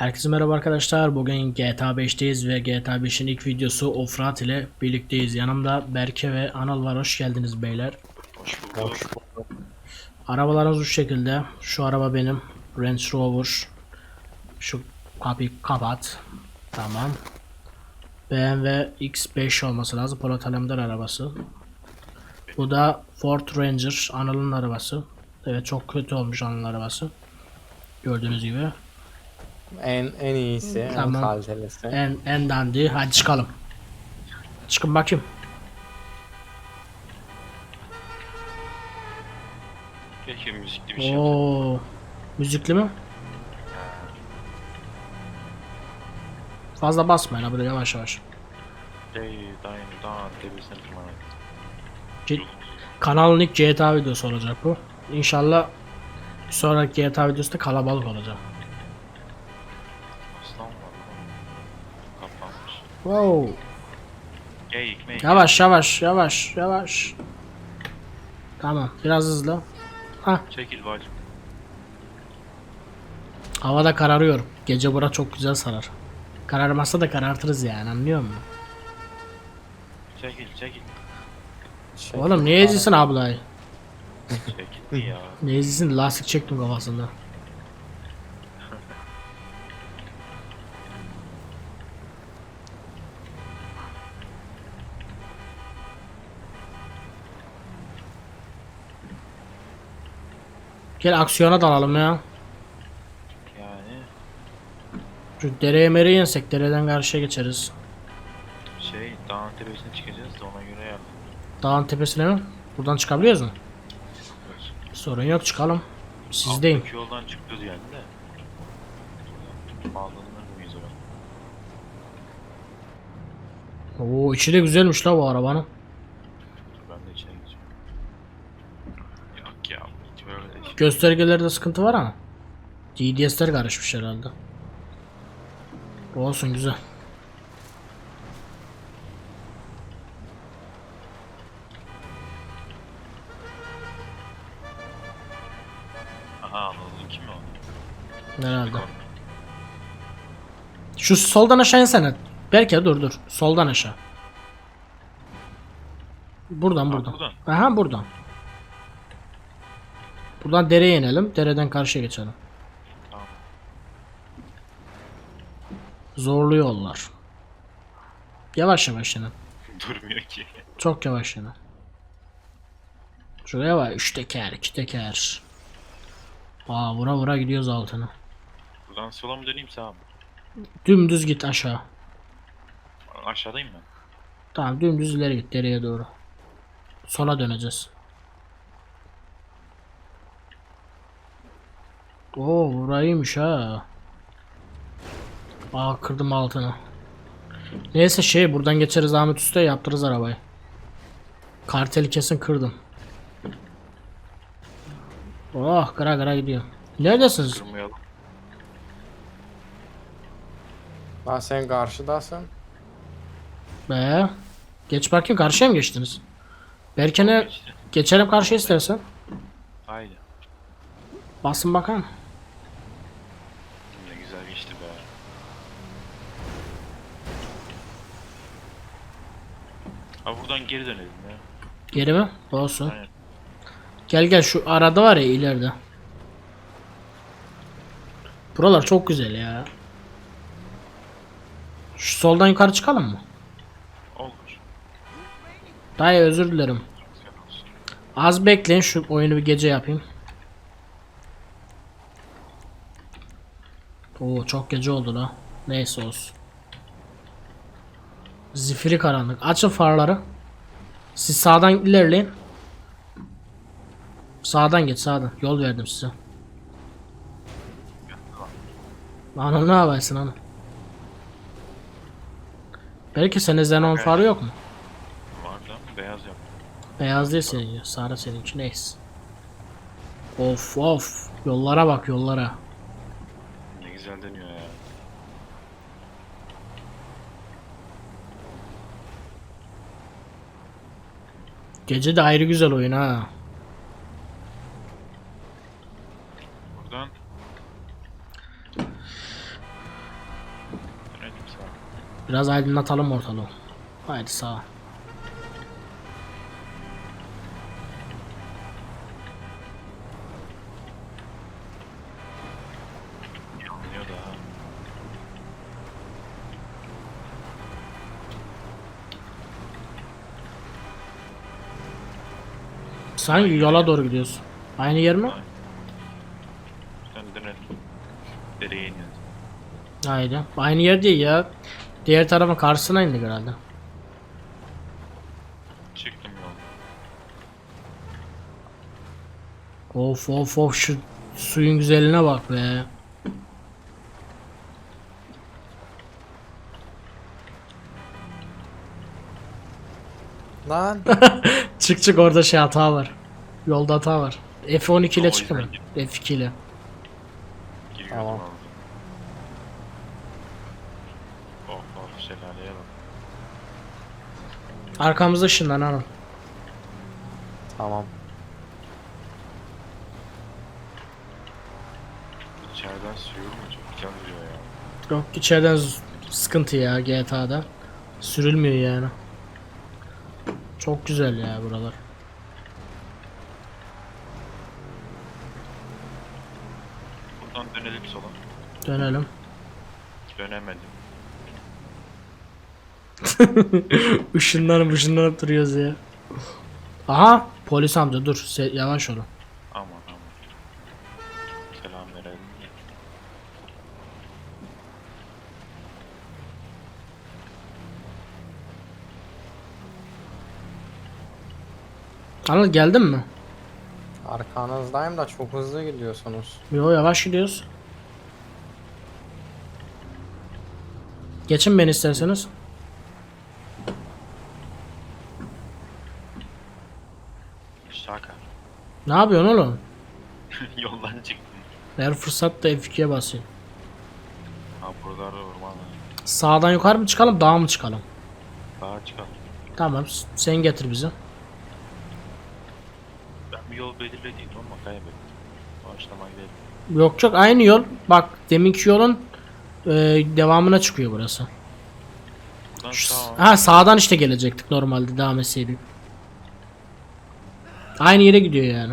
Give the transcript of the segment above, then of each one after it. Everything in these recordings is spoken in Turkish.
Herkese merhaba arkadaşlar. Bugün GTA 5'teyiz ve GTA 5'in ilk videosu Ofrat ile birlikteyiz. Yanımda Berke ve Anıl var. Hoş geldiniz beyler. Hoş Arabalarımız bu şekilde. Şu araba benim. Range Rover. Şu kapıyı kapat. Tamam. BMW X5 olması lazım. Polat Alemdar arabası. Bu da Ford Ranger. Anıl'ın arabası. Evet çok kötü olmuş Anıl'ın arabası. Gördüğünüz gibi. En en iyisi, Tamam. en kalitelisi. En, en dandi. Hadi çıkalım. Çıkın bakayım. Keşke müzikli bir şey. Oo. Müzikli mi? Fazla basmayın böyle yavaş yavaş. Hey, dayım, daha tebessüm bana. C- Kanalın ilk GTA videosu olacak bu. İnşallah bir sonraki GTA videosu da kalabalık olacak. Wow. Geyik meyik. Yavaş yavaş yavaş yavaş. Tamam biraz hızlı. Hah Çekil bacım. havada kararıyor. Gece bura çok güzel sarar. Kararmazsa da karartırız yani anlıyor musun? Çekil, çekil. Oğlum niye eziyorsun ablayı? Çekil ya. Ne eziyorsun lastik çektim kafasında. Gel aksiyona dalalım ya. Yani Şu dereye mereye insek dereden karşıya geçeriz. şey, dağın tepesine çıkacağız da ona göre yap. Dağın tepesine mi? Buradan çıkabiliyoruz mu? Sorun yok çıkalım. Sizdeyim. Alttaki yoldan çıkıyoruz yani de. Bağlanır mıyız oraya? Oo içi de güzelmiş la bu arabanın. Dur ben de içine geçeyim. Yok ya, hiç böyle şey. Göstergelerde sıkıntı var ama. DDS'ler karışmış herhalde. Olsun güzel. Aha anladım kim o? Herhalde. Şu soldan aşağı insene. Berke dur dur. Soldan aşağı. Buradan. buradan. Aha buradan. Buradan dereye inelim. Dereden karşıya geçelim. Tamam. Zorlu yollar. Yavaş yavaş inin. Durmuyor ki. Çok yavaş inin. Şuraya var. Üç teker, iki teker. Aa vura vura gidiyoruz altına. Buradan sola mı döneyim sağa mı? Dümdüz git aşağı. Aşağıdayım ben. Tamam dümdüz ileri git dereye doğru. Sola döneceğiz. Oo burayıymış ha. Aa kırdım altını. Neyse şey buradan geçeriz Ahmet Usta yaptırırız arabayı. Karteli kesin kırdım. Oh kıra kıra gidiyor. Neredesiniz? Durmayalım. Lan sen karşıdasın. Be. Geç bakayım karşıya mı geçtiniz? Berken'e geçelim karşıya istersen. Haydi. Basın bakalım. Ne güzel geçti be. Abi buradan geri dönelim ya. Geri mi? Olsun. Aynen. Gel gel şu arada var ya ileride. Buralar çok güzel ya. Şu soldan yukarı çıkalım mı? Olur. Dayı özür dilerim. Az bekleyin şu oyunu bir gece yapayım. Oo çok gece oldu la. Neyse olsun. Zifiri karanlık. Açın farları. Siz sağdan ilerleyin. Sağdan geç sağdan. Yol verdim size. Anam ne yaparsın hanım? Belki senin Xenon farı yok mu? Var lan beyaz yap. Beyaz değil senin ya. Sarı seninki neyse. Of of. Yollara bak yollara. Ne güzel dönüyor ya. Gece de ayrı güzel oyun ha. Buradan. Biraz aydınlatalım ortalığı. Haydi sağa. Sanki yola doğru gidiyorsun. Aynı yer mi? Aynen. Sen dönelim. Dereye iniyoruz. Haydi. Aynı yer değil ya. Diğer tarafın karşısına indik herhalde. Çıktım yolda. Of of of şu suyun güzelliğine bak be. Lan Çık çık orada şey hata var. Yolda hata var. F12 ile çıkın. yüzden F2 ile. Giriyorum Tamam. abi. Of of şelaleye bak. Arkamızda ışınlan hanım. tamam. İçeriden sürüyor mu? Çok duruyor ya. Yok içeriden z- sıkıntı ya GTA'da. Sürülmüyor yani. Çok güzel ya buralar. Buradan dönelim sola. Dönelim. Dönemedim. Işınlanıp ışınlanıp duruyoruz ya. Aha polis amca dur Se- yavaş olun. Aman aman. Selam verelim. Anıl geldin mi? Arkanızdayım da çok hızlı gidiyorsunuz. Yo yavaş gidiyoruz. Geçin beni isterseniz. Şaka. Ne yapıyorsun oğlum? Yoldan çıktım. Her fırsatta F2'ye basayım. Ha buralarda orman var. Sağdan yukarı mı çıkalım dağa mı çıkalım? Daha çıkalım. Tamam sen getir bizi. Yol belirlediydim ama kaybettim. Gidelim. Yok yok aynı yol. Bak deminki yolun e, devamına çıkıyor burası. Buradan Şu- Ha sağdan işte gelecektik normalde devam etseydik. Aynı yere gidiyor yani.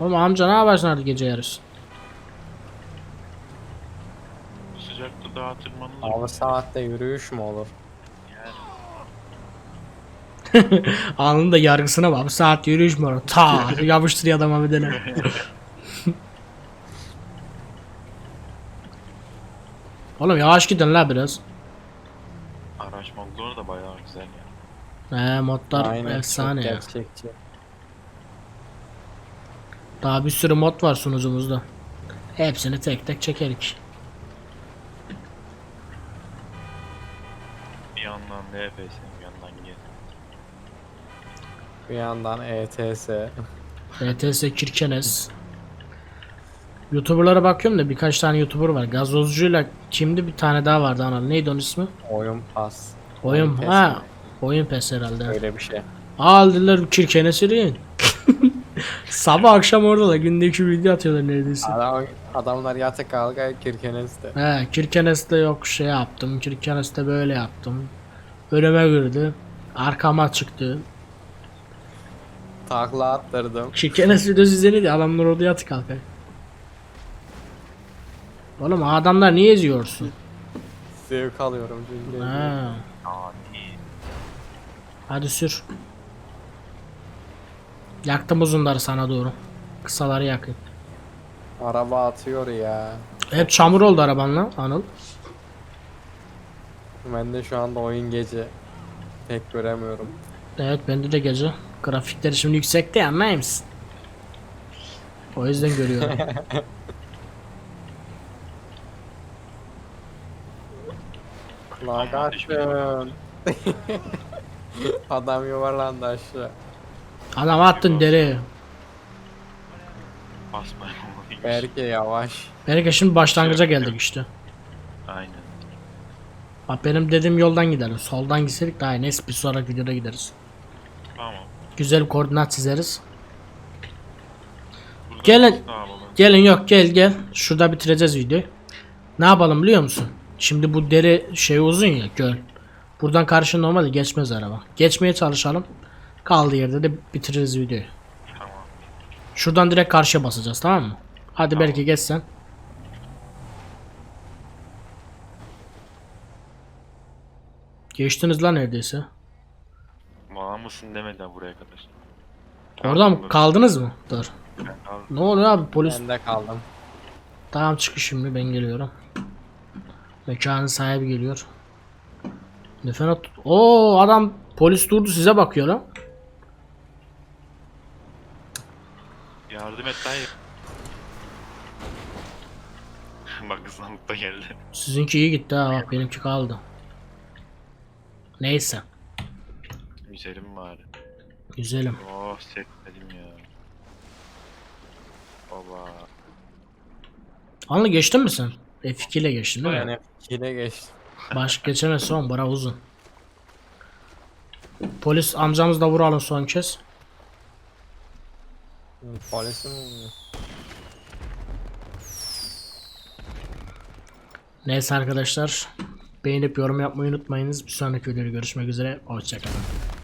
Oğlum amca ne yaparsın hadi gece yarısı? Sıcakta dağa tırmanılır. Abi saatte yürüyüş mü olur? Anında yargısına bak. Bu saat yürüyüş mü? Ta yapıştırıyor adama bir tane. Oğlum yavaş gidin la biraz. araç modları da bayağı güzel ya. He modlar Aynen, efsane çok ya. gerçekçi. Daha bir sürü mod var sunucumuzda. Hepsini tek tek çekerik. Bir yandan G. Bir yandan ETS. RTS Kirkenes. Youtuberlara bakıyorum da birkaç tane Youtuber var. Gazozcuyla kimdi bir tane daha vardı anal. Neydi onun ismi? Oyun pas. Oyun Pes ha. mi? Oyun pes herhalde. Öyle bir şey. Aldılar Kirkenes'i. Sabah akşam orada da günde iki video atıyorlar neredeyse. Adam, adamlar yatık kalka Kirkenes'te. He Kirkenes'te yok şey yaptım. Kirkenes'te böyle yaptım. Önüme girdi. Arkama çıktı. Takla attırdım. Kirkenes videosu izleniydi. Adamlar orada yatık kalkar. Oğlum adamlar niye eziyorsun? Zevk alıyorum çünkü. Ha. Hadi sür. Yaktım uzunları sana doğru. Kısaları yakın. Araba atıyor ya. Hep çamur oldu arabanla Anıl. Ben de şu anda oyun gece. Pek göremiyorum. Evet bende de gece. Grafikleri şimdi yüksekte ya anlayır mısın? O yüzden görüyorum. La kaçın. Adam yuvarlandı aşağı. Adam attın dereye. Basmayın. Berke yavaş. Belki şimdi başlangıca geldik işte. Aynen. Bak benim dediğim yoldan gidelim. Soldan gitseydik daha iyi. Neyse bir sonraki videoda gideriz. Tamam. Güzel bir koordinat çizeriz. Buradan Gelin. Gelin yok gel gel. Şurada bitireceğiz videoyu. Ne yapalım biliyor musun? Şimdi bu dere şey uzun ya göl. Buradan karşı normalde geçmez araba. Geçmeye çalışalım. Kaldığı yerde de bitiririz videoyu. Tamam. Şuradan direkt karşıya basacağız tamam mı? Hadi belki geçsen. Geçtiniz lan neredeyse. Mısın demeden buraya kadar. Orada mı kaldınız mı? Dur. Ben kaldım. Ne oluyor abi polis? Ben de kaldım. Tamam çıkış şimdi ben geliyorum. Mekanın sahibi geliyor. Nefenat. Oo adam polis durdu size bakıyor lan. Yardım et dayı. Bak hızlanlıkta geldi. Sizinki iyi gitti ha bak benimki kaldı. Neyse. Güzelim bari. Güzelim. Oh setledim ya. Baba. Anlı geçtin mi sen? F2 ile geçtin değil mi? Yani ikide geçtim. Baş geçemez son bara uzun. Polis amcamız da vuralım son kez. Polisim Neyse arkadaşlar. Beğenip yorum yapmayı unutmayınız. Bir sonraki videoda görüşmek üzere. Hoşçakalın.